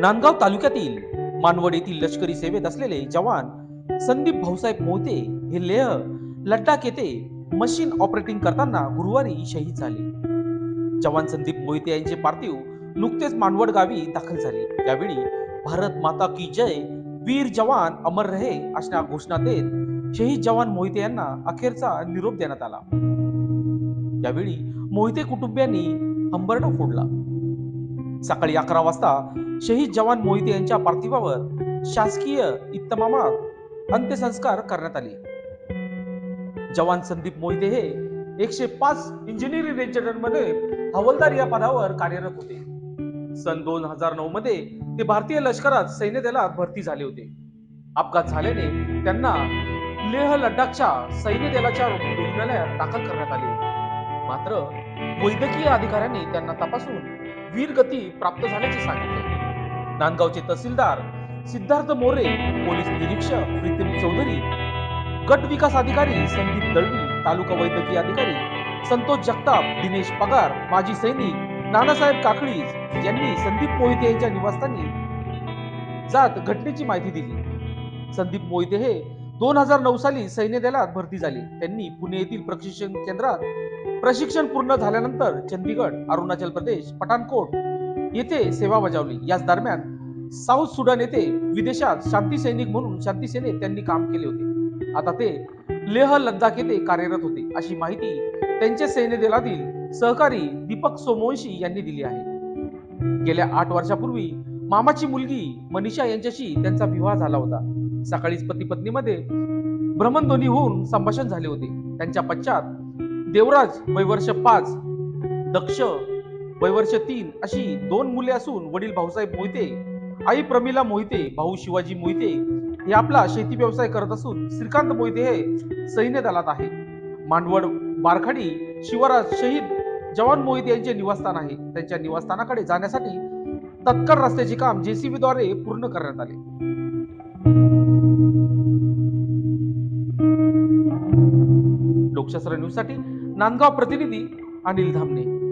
नांदगाव तालुक्यातील मानवड येथील लष्करी सेवेत असलेले जवान संदीप भाऊसाहेब मोहिते हे लेह लडाख येथे मशीन ऑपरेटिंग करताना गुरुवारी शहीद झाले. जवान संदीप मोहिते यांचे पार्थिव नुकतेच मानवड गावी दाखल झाले. यावेळी भारत माता की जय वीर जवान अमर रहे अशा घोषणा देत शहीद जवान मोहिते यांना अखेरचा निरोप देण्यात आला. यावेळी मोहिते कुटुंबियांनी हंबरडा फोडला. सकाळी अकरा वाजता शहीद जवान मोहिते यांच्या पार्थिवावर शासकीय इतमामात अंत्यसंस्कार करण्यात आले. जवान संदीप मोहिते हे एकशे पाच इंजिनिअरिंग रेजिमेंटमध्ये हवलदार या पदावर कार्यरत होते. सन दोन हजार नऊ मध्ये ते भारतीय लष्करात सैन्य दलात भरती झाले होते. अपघात झाल्याने त्यांना लेह लडाखच्या सैन्य दलाच्या रुग्णालयात दाखल करण्यात आले. मात्र वैद्यकीय अधिकाऱ्यांनी त्यांना तपासून वीरगती प्राप्त झाल्याचे सांगितले. नांदगावचे तहसीलदार सिद्धार्थ मोरे पोलीस निरीक्षक प्रीतम चौधरी गट विकास अधिकारी संदीप दळवी तालुका वैद्यकीय अधिकारी संतोष जगताप दिनेश पगार माजी सैनिक नानासाहेब काकडीज यांनी संदीप मोहिते यांच्या निवासस्थानी जात घटनेची माहिती दिली. संदीप मोहिते हे दोन हजार नऊ साली सैन्य दलात भरती झाली. त्यांनी पुणे येथील प्रशिक्षण केंद्रात प्रशिक्षण पूर्ण झाल्यानंतर चंदीगड अरुणाचल प्रदेश पठाणकोट येथे सेवा बजावली. याच दरम्यान साऊथ सुडान येथे विदेशात शांती सैनिक म्हणून शांती सेनेत त्यांनी काम केले होते. आता ते लेह लद्दाख येथे कार्यरत होते. अशी माहिती त्यांचे सैन्य दलातील सहकारी दीपक सोमवंशी यांनी दिली आहे. गेल्या आठ वर्षापूर्वी मामाची मुलगी मनीषा यांच्याशी त्यांचा विवाह झाला होता. सकाळीच पती पत्नीमध्ये भ्रमणध्वनी होऊन संभाषण झाले होते. त्यांच्या पश्चात देवराज वैवर्ष पाच दक्ष वयवर्ष तीन अशी दोन मुले असून वडील भाऊसाहेब मोहिते आई प्रमिला मोहिते भाऊ शिवाजी मोहिते हे आपला शेती व्यवसाय करत असून श्रीकांत मोहिते हे सैन्य दलात आहे. मांडवड बारखाडी शिवराज शहीद जवान मोहिते यांचे निवासस्थान आहे. त्यांच्या निवासस्थानाकडे जाण्यासाठी तत्काळ रस्त्याचे काम जेसीबी द्वारे पूर्ण करण्यात आले. लोकशास्त्र न्यूजसाठी नांदगाव प्रतिनिधी अनिल धामणे.